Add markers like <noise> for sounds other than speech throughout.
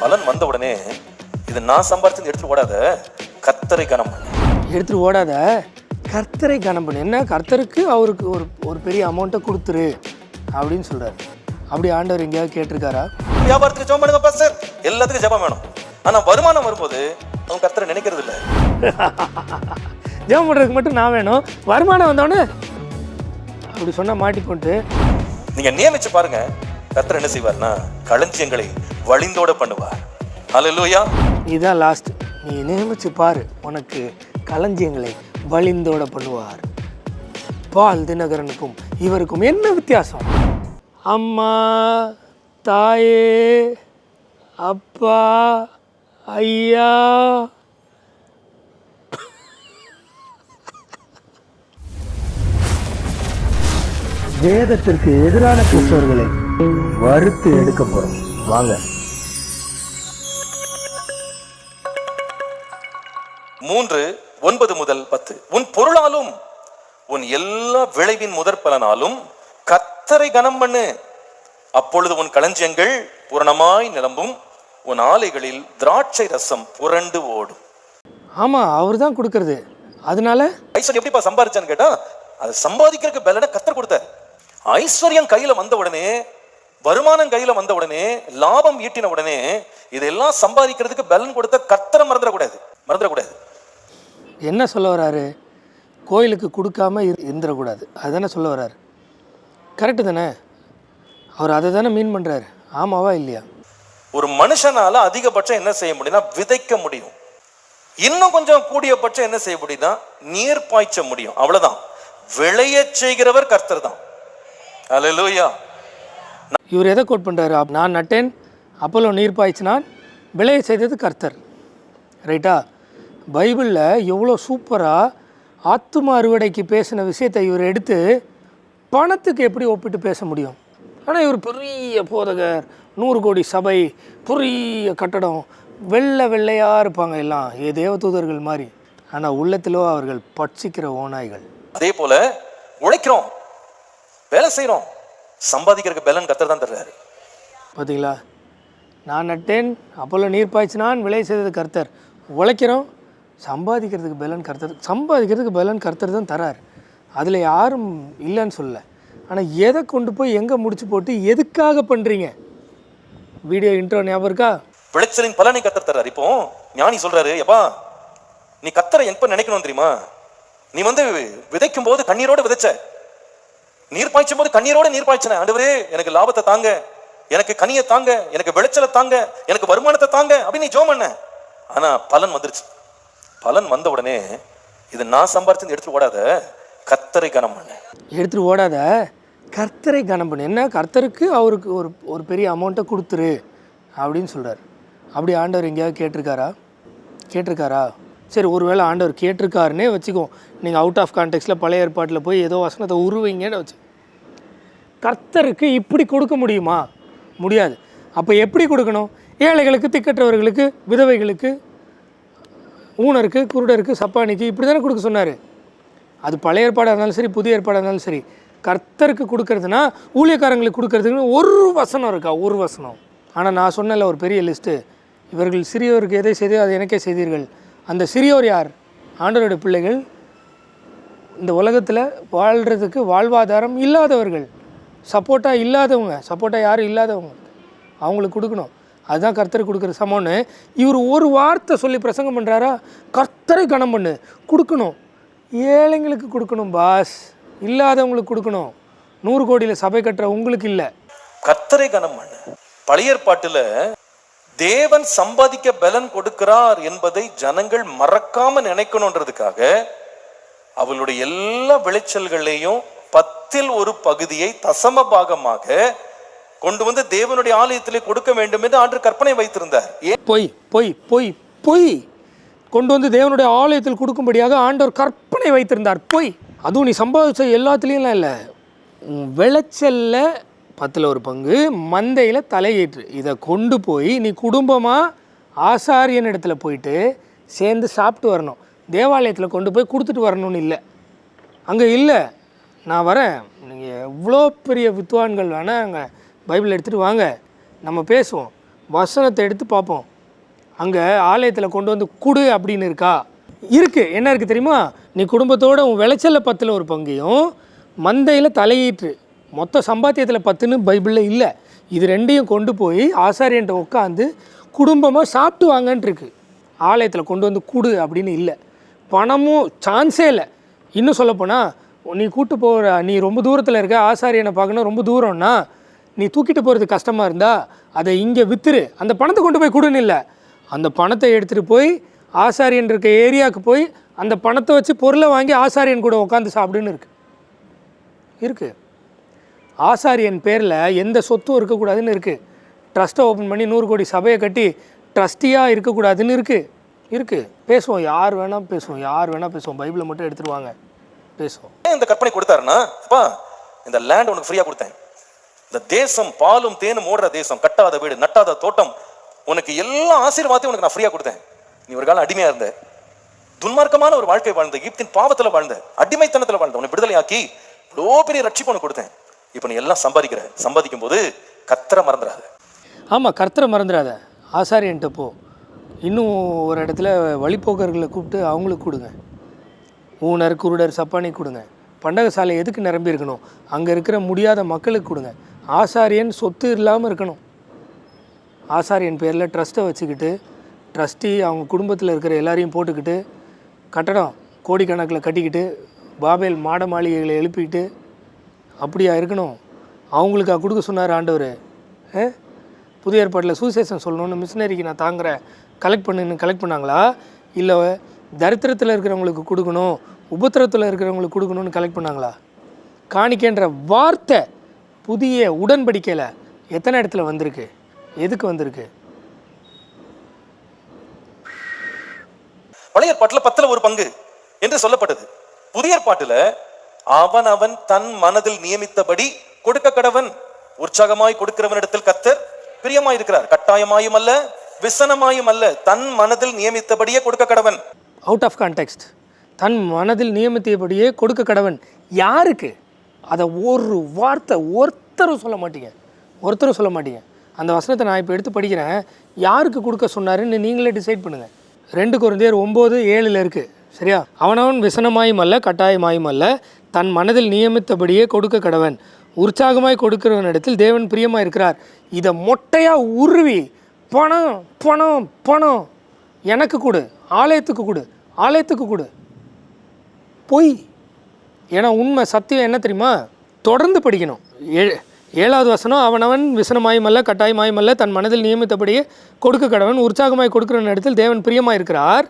பலன் வந்த உடனே இது நான் சம்பாரிச்சு எடுத்துட்டு ஓடாத. கத்தரை கனம் எடுத்துட்டு ஓடாத. கர்த்தரை கனம் பண்ணு. என்ன? கர்த்தருக்கு அவருக்கு ஒரு ஒரு பெரிய அமௌண்ட்டை கொடுத்துரு அப்படின்னு சொல்கிறார் அப்படி ஆண்டவர் எங்கேயாவது கேட்டிருக்காரா? வியாபாரத்துக்கு ஜெபம் பண்ணுங்க பாஸ்டர் எல்லாத்துக்கும் ஜெபம் வேணும். ஆனா வருமானம் வரும்போது அவன் கர்த்தரை நினைக்கிறது இல்ல. <laughs> ஜெபம் பண்ணுறதுக்கு மட்டும் நான் வேணும். வருமானம் வந்தோடனே அப்படி சொன்னால் மாட்டிக்கொண்டு. நீங்க நியமிச்சு பாருங்க. கர்த்தர் என்ன செய்வார்னா களஞ்சியங்களை வழிந்தோட பண்ணுவார். ஹalleluya இதுதான் லாஸ்ட் நீ நியமிச்சு பாரு உனக்கு களஞ்சியங்களை வழிந்தோட பண்ணுவார். பால் தினகரனுக்கும் இவருக்கும் என்ன வித்தியாசம்? அம்மா தாயே அப்பா ஐயா. வேதத்திற்கு எதிரான கிறிஸ்தவர்களை வறுத்து எடுக்க போறோம் வாங்க. மூன்று ஒன்பது முதல் பத்து. உன் பொருளாலும் உன் எல்லா விளைவின் முதற் பலனாலும் கத்தரை கனம் பண்ணு. அப்பொழுது உன் களஞ்சியங்கள் பூரணமாய் நிரம்பும் உன் ஆலைகளில் திராட்சை ரசம் புரண்டு ஓடும். ஆமாம் அவர் தான் கொடுக்கறது. அதனால? ஐஸ்வர்யம் எப்படிப்பா சம்பாதிச்சான்னு கேட்டா அது சம்பாதிக்கிறதுக்கு பலனை கத்தர் கொடுத்தார். ஐஸ்வர்யம் கையில வந்த உடனே வருமானம் கையில வந்த உடனே லாபம் ஈட்டின உடனே இதெல்லாம் சம்பாதிக்கிறதுக்கு பலன் கொடுத்த கத்தரை மறந்துடக்கூடாது. மறந்துடக்கூடாது. என்ன சொல்ல வராரு? கோயிலுக்கு கொடுக்காம இரு- இருந்துடக்கூடாது. அதுதானே சொல்ல வராரு. கரெக்டு தானே? அவர் அதை தானே மீன் பண்ணுறாரு ஆமாவா இல்லையா? ஒரு மனுஷனால அதிகபட்சம் என்ன செய்ய முடியும்னா விதைக்க முடியும். இன்னும் கொஞ்சம் கூடிய பட்சம் என்ன செய்ய முடியும்னா நீர் பாய்ச்ச முடியும். அவ்வளவுதான். விளையச் செய்கிறவர் கர்த்தர் தான். அல்லேலூயா இவர் எதை கோட் பண்ணுறாரு நான் நட்டேன் அப்போலோ நீர் பாய்ச்சினான் விளைய செய்தது கர்த்தர். ரைட்டா? பைபிளில் எவ்வளோ சூப்பராக ஆத்தும அறுவடைக்கு பேசின விஷயத்தை இவர் எடுத்து பணத்துக்கு எப்படி ஒப்பிட்டு பேச முடியும்? ஆனால் இவர் பெரிய போதகர் நூறு கோடி சபை பெரிய கட்டடம் வெள்ளை வெள்ளையாக இருப்பாங்க எல்லாம் ஏ தேவதூதர்கள் மாதிரி. ஆனால் உள்ளத்திலோ அவர்கள் பட்சிக்கிற ஓநாய்கள். அதே போல உழைக்கிறோம் வேலை செய்றோம். சம்பாதிக்கிறதுக்கு பலன் கர்த்தர் தான் தர்றாரு. பார்த்தீங்களா நான் நட்டேன் அப்போல்லாம் நீர் பாய்ச்சினான் விளை செய்தது கர்த்தர். உழைக்கிறோம் சம்பாதிக்கிறதுக்கு பலன் கர்த்தர் சம்பாதிக்கிறதுக்கு பலன் கர்த்தர் தான் தரார். அதில் யாரும் இல்லைன்னு சொல்லல. ஆனால் எதை கொண்டு போய் எங்கே முடிச்சு போட்டு எதுக்காக பண்ணுறீங்க வீடியோ இன்ட்ரோ ஞாபகம் இருக்கா? விளைச்சலின் பலனை கத்தர் தர்றாரு இப்போ ஞானி சொல்கிறாரு எப்பா நீ கத்தரை எப்போ நினைக்கணும் தெரியுமா? நீ வந்து விதைக்கும் போது கண்ணீரோடு விதைச்ச. நீர் பாய்ச்சும் போது கண்ணீரோடு நீர் பாய்ச்சின. ஆண்டவரே எனக்கு லாபத்தை தாங்க. எனக்கு கனியை தாங்க. எனக்கு விளைச்சலை தாங்க. எனக்கு வருமானத்தை தாங்க. அப்படின்னு நீ ஜோம் பண்ண. ஆனால் பலன் வந்துருச்சு. பலன் வந்த உடனே இது நான் சம்பாரிச்சு எடுத்துட்டு ஓடாத கத்தரை கனம் பண்ணு. எடுத்துகிட்டு ஓடாத கர்த்தரை கனம் பண்ணு. என்ன? கர்த்தருக்கு அவருக்கு ஒரு ஒரு பெரிய அமௌண்ட்டை கொடுத்துரு அப்படின்னு சொல்கிறார் அப்படி ஆண்டவர் எங்கேயாவது கேட்டிருக்காரா? கேட்டிருக்காரா? சரி ஒருவேளை ஆண்டவர் கேட்டிருக்காருன்னே வச்சுக்கோ நீங்கள் அவுட் ஆஃப் கான்டெக்ட்டில் பழைய ஏற்பாட்டில் போய் ஏதோ வசனத்தை உருவீங்கன்னு வச்சு. கர்த்தருக்கு இப்படி கொடுக்க முடியுமா? முடியாது. அப்போ எப்படி கொடுக்கணும்? ஏழைகளுக்கு திக்கற்றவர்களுக்கு விதவைகளுக்கு ஊனருக்கு குருடருக்கு சப்பானிக்கு இப்படி தானே கொடுக்க சொன்னார். அது பழைய ஏற்பாடாக இருந்தாலும் சரி புதிய ஏற்பாடாக இருந்தாலும் சரி கர்த்தருக்கு கொடுக்கறதுனா ஊழியக்காரங்களுக்கு கொடுக்கறதுக்குன்னு ஒரு வசனம் இருக்கா? ஒரு வசனம். ஆனால் நான் சொன்னல ஒரு பெரிய லிஸ்ட்டு இவர்கள் சிறியோருக்கு எதை செய்தோ அதை எனக்கே செய்தீர்கள். அந்த சிறியோர் யார்? ஆண்டவருடைய பிள்ளைகள். இந்த உலகத்தில் வாழ்கிறதுக்கு வாழ்வாதாரம் இல்லாதவர்கள். சப்போர்ட்டாக இல்லாதவங்க. சப்போர்ட்டாக யாரும் இல்லாதவங்க. அவங்களுக்கு கொடுக்கணும். அதுதான் கர்த்தர் கொடுக்குற சமம்னு. இவர் ஒரு வார்த்தை சொல்லி பிரசங்கம் பண்ணுறாரா கர்த்தரை கணம் பண்ணு. கொடுக்கணும். ஏழைங்களுக்கு கொடுக்கணும் பாஸ் இல்லாதவங்களுக்கு கொடுக்கணும். நூறு கோடியில் சபை கட்டுற உங்களுக்கு இல்லை. கர்த்தரை கனம் பண்ணு. பழைய ஏற்பாட்டுல தேவன் சம்பாதிக்க பலன் கொடுக்கிறார் என்பதை ஜனங்கள் மறக்காம நினைக்கணுன்றதுக்காக அவளுடைய எல்லா விளைச்சல்களையும் பத்தில் ஒரு பகுதியை தசம பாகமாக கொண்டு வந்து தேவனுடைய ஆலயத்திலே கொடுக்க வேண்டும் என்று ஆண்டு கற்பனை வைத்திருந்தார். ஏன் பொய் பொய் பொய் பொய். கொண்டு வந்து தேவனுடைய ஆலயத்தில் கொடுக்கும்படியாக ஆண்டவர் கற்பனை வைத்திருந்தார். பொய். அதுவும் நீ சம்பாதிச்ச எல்லாத்துலேயும்லாம் இல்லை. உன் பத்தில் ஒரு பங்கு மந்தையில் தலையீற்று. இதை கொண்டு போய் நீ குடும்பமாக ஆசாரியன் இடத்துல போயிட்டு சேர்ந்து சாப்பிட்டு வரணும். தேவாலயத்தில் கொண்டு போய் கொடுத்துட்டு வரணும்னு இல்லை. அங்கே இல்லை. நான் வரேன். நீங்கள் எவ்வளோ பெரிய வித்வான்கள் வேணால் அங்கே பைபிள் எடுத்துகிட்டு வாங்க. நம்ம பேசுவோம். வசனத்தை எடுத்து பார்ப்போம். அங்கே ஆலயத்தில் கொண்டு வந்து குடு அப்படின்னு இருக்கா? இருக்குது என்ன இருக்குது தெரியுமா? நீ குடும்பத்தோட உன் விளைச்சலில் பத்தில் ஒரு பங்கையும் மந்தையில் தலையீற்று. மொத்த சம்பாத்தியத்தில் பத்துன்னு பைபிளில் இல்லை. இது ரெண்டையும் கொண்டு போய் ஆசாரியன்ட்ட உட்காந்து குடும்பமாக சாப்பிட்டு வாங்கன்ட்டுருக்கு ஆலயத்தில் கொண்டு வந்து குடு அப்படின்னு இல்லை. பணமும் சான்ஸே இல்லை. இன்னும் சொல்லப்போனால் நீ கூட்டு போகிற நீ ரொம்ப தூரத்தில் இருக்க ஆசாரியனை பார்க்கணும் ரொம்ப தூரம்னா நீ தூக்கிட்டு போகிறது கஷ்டமாக இருந்தால் அதை இங்கே விற்றுரு அந்த பணத்தை கொண்டு போய் கொடுன்னு இல்லை. அந்த பணத்தை எடுத்துகிட்டு போய் ஆசாரியன் இருக்க ஏரியாவுக்கு போய் அந்த பணத்தை வச்சு பொருளை வாங்கி ஆசாரியன் கூட உட்காந்து சாப்பிடுன்னு இருக்கு. இருக்குது ஆசாரியன் பேரில் எந்த சொத்தும் இருக்கக்கூடாதுன்னு இருக்குது ட்ரஸ்ட்டை ஓப்பன் பண்ணி நூறு கோடி சபையை கட்டி ட்ரஸ்டியாக இருக்கக்கூடாதுன்னு இருக்குது இருக்குது பேசுவோம். யார் வேணால் பேசுவோம். யார் வேணால் பேசுவோம். பைபிளை மட்டும் எடுத்துருவாங்க பேசுவோம். ஏன் இந்த கற்பனை கொடுத்தாருன்னா அப்பா இந்த லேண்ட் உனக்கு ஃப்ரீயாக கொடுத்தேன். இந்த தேசம் பாலும் தேனும் ஓடுற தேசம் கட்டாத வீடு நட்டாத தோட்டம் உனக்கு எல்லா ஆசீர்வாதத்தையும் உனக்கு நான் ஃப்ரீயா கொடுத்தேன். நீ ஒரு காலம் அடிமையா இருந்த. துன்மார்க்கமான ஒரு வாழ்க்கை வாழ்ந்த ஈப்தின் பாவத்துல வாழ்ந்த அடிமைத்தனத்துல வாழ்ந்த உன்னை விடுதலையாக்கி இவ்வளோ பெரிய ரட்சிப்பு உனக்கு கொடுத்தேன். இப்போ நீ எல்லாம் சம்பாதிக்கிற சம்பாதிக்கும் போது கத்திர மறந்துடாத. ஆமாம் கர்த்தரை மறந்துடாத. ஆசாரியன்ட்ட போ. இன்னும் ஒரு இடத்துல வழிப்போக்கர்களை கூப்பிட்டு அவங்களுக்கு கொடுங்க. ஊனர் குருடர் சப்பானி கொடுங்க. பண்டக சாலை எதுக்கு நிரம்பி இருக்கணும் அங்கே இருக்கிற முடியாத மக்களுக்கு கொடுங்க. ஆசாரியன் சொத்து இல்லாமல் இருக்கணும். ஆசாரியன் பேரில் ட்ரஸ்ட்டை வச்சுக்கிட்டு ட்ரஸ்டி அவங்க குடும்பத்தில் இருக்கிற எல்லாரையும் போட்டுக்கிட்டு கட்டடம் கோடிக்கணக்கில் கட்டிக்கிட்டு பாபேல் மாட மாளிகைகளை எழுப்பிக்கிட்டு அப்படியா இருக்கணும்? அவங்களுக்கா கொடுக்க சொன்னார் ஆண்டவர். ஆ? புதிய ஏற்பாட்டில் சுசேஷன் சொல்லணும்னு மிஷினரிக்கு நான் தாங்குறேன். கலெக்ட் பண்ணுன்னு கலெக்ட் பண்ணாங்களா? இல்லை தரித்திரத்தில் இருக்கிறவங்களுக்கு கொடுக்கணும் உபத்திரத்தில் இருக்கிறவங்களுக்கு கொடுக்கணும்னு கலெக்ட் பண்ணாங்களா? காணிக்கன்ற வார்த்தை புதிய உடன்படிக்கையில் எத்தனை இடத்துல வந்திருக்கு? எதுக்கு வந்திருக்கு? பழைய ஏற்பாட்டுல பத்துல ஒரு பங்கு என்று சொல்லப்பட்டது. புதிய ஏற்பாட்டுல அவன் அவன் தன் மனதில் நியமித்தபடி கொடுக்க கடவன் உற்சாகமாய் கொடுக்கிறவனிடத்தில் கத்தர் பிரியமாய் இருக்கிறார் கட்டாயமாயும் அல்ல விசனமாயும் அல்ல தன் மனதில் நியமித்தபடியே கொடுக்க கடவன். அவுட் ஆஃப் கான்டெக்ஸ்ட் தன் மனதில் நியமித்தபடியே கொடுக்க கடவன் யாருக்கு? அதை ஒரு வார்த்தை ஒருத்தரும் சொல்ல மாட்டீங்க. ஒருத்தரும் சொல்ல மாட்டீங்க. அந்த வசனத்தை நான் இப்போ எடுத்து படிக்கிறேன். யாருக்கு கொடுக்க சொன்னாருன்னு நீங்களே டிசைட் பண்ணுங்கள் ரெண்டு குழந்தையர் ஒம்பது ஏழில் இருக்குது சரியா? அவனவன் விசனமாயும் அல்ல கட்டாயமாயும் அல்ல. தன் மனதில் நியமித்தபடியே கொடுக்க கடவன். உற்சாகமாய் கொடுக்கிறவன் இடத்தில் தேவன் பிரியமாக இருக்கிறார். இதை மொட்டையாக உருவி பணம் பணம் பணம். எனக்கு கொடு. ஆலயத்துக்கு கொடு. ஆலயத்துக்கு கொடு. பொய். ஏன்னா உண்மை சத்தியம் என்ன தெரியுமா? தொடர்ந்து படிக்கணும். ஏ ஏழாவது வசனம் அவனவன் விசனமாயமல்ல கட்டாயமாயமல்ல தன் மனதில் நியமித்தபடியே கொடுக்க கடவன் உற்சாகமாய் கொடுக்கிற இடத்தில் தேவன் பிரியமாக இருக்கிறார்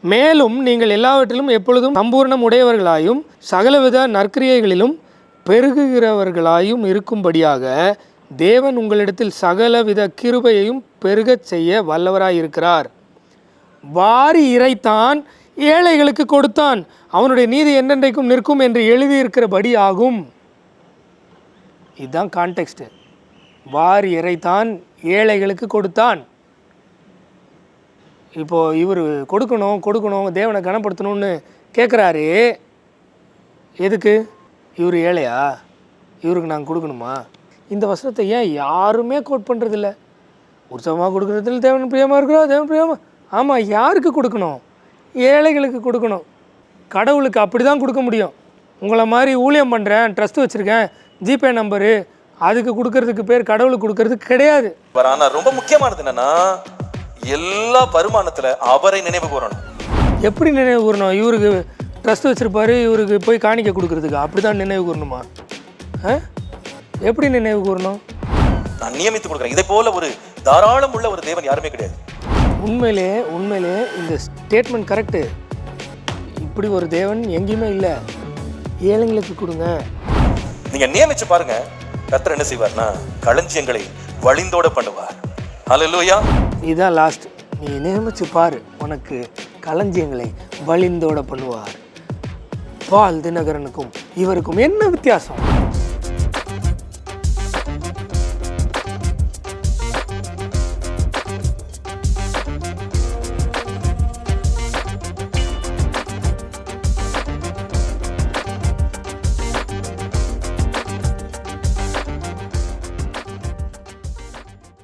மேலும் நீங்கள் எல்லாவற்றிலும் எப்பொழுதும் சம்பூர்ணம் உடையவர்களாயும் சகலவித நற்கிரியைகளிலும் பெருகுகிறவர்களாயும் இருக்கும்படியாக தேவன் உங்களிடத்தில் சகலவித கிருபையையும் பெருகச் செய்ய வல்லவராயிருக்கிறார். வாரி இறைத்தான் ஏழைகளுக்கு கொடுத்தான் அவனுடைய நீதி என்றென்றைக்கும் நிற்கும் என்று எழுதியிருக்கிறபடி ஆகும் இதுதான் கான்டெக்ஸ்ட் வாரி இறைத்தான் ஏழைகளுக்கு கொடுத்தான். இப்போ இவர் கொடுக்கணும் கொடுக்கணும் தேவனை கனப்படுத்தணும்னு கேட்குறாரு எதுக்கு? இவர் ஏழையா? இவருக்கு நாங்கள் கொடுக்கணுமா? இந்த வசனத்தை ஏன் யாருமே கோட் பண்ணுறதில்ல உற்சவமாக கொடுக்குறதுல தேவன் பிரியமாக இருக்கிறோம் தேவன் பிரியமாக ஆமாம் யாருக்கு கொடுக்கணும்? ஏழைகளுக்கு கொடுக்கணும். கடவுளுக்கு அப்படி தான் கொடுக்க முடியும். உங்களை மாதிரி ஊழியம் பண்ணுறேன் ட்ரஸ்ட் வச்சுருக்கேன் ஜிபே நம்பரு அதுக்கு கொடுக்கறதுக்கு பேர் கடவுளுக்கு கொடுக்கறது கிடையாது. பட் ஆனா ரொம்ப முக்கியமானது என்னன்னா எல்லா வருமானத்துல அவரை நினைவு கூறணும். எப்படி நினைவு கூறணும்? இவருக்கு ட்ரஸ்ட் வச்சுருப்பாரு இவருக்கு போய் காணிக்க கொடுக்கறதுக்கு அப்படி தான் நினைவு கூறணுமா? எப்படி நினைவு கூறணும்? நான் நியமித்து கொடுக்குறேன். இதை போல ஒரு தாராளம் உள்ள ஒரு தேவன் யாருமே கிடையாது. உண்மையிலே உண்மையிலே இந்த ஸ்டேட்மெண்ட் கரெக்டு இப்படி ஒரு தேவன் எங்கேயுமே இல்லை. ஏழைங்களுக்கு கொடுங்க. நீங்க நியமிச்சு பாருங்க. கர்த்தர் என்ன செய்வார்னா களஞ்சியங்களை வழிந்தோட பண்ணுவார். ஹalleluya இதுதான் லாஸ்ட் நீ நியமிச்சு பாரு. உனக்கு களஞ்சியங்களை வழிந்தோட பண்ணுவார். பால் தினகரனுக்கும் இவருக்கும் என்ன வித்தியாசம்?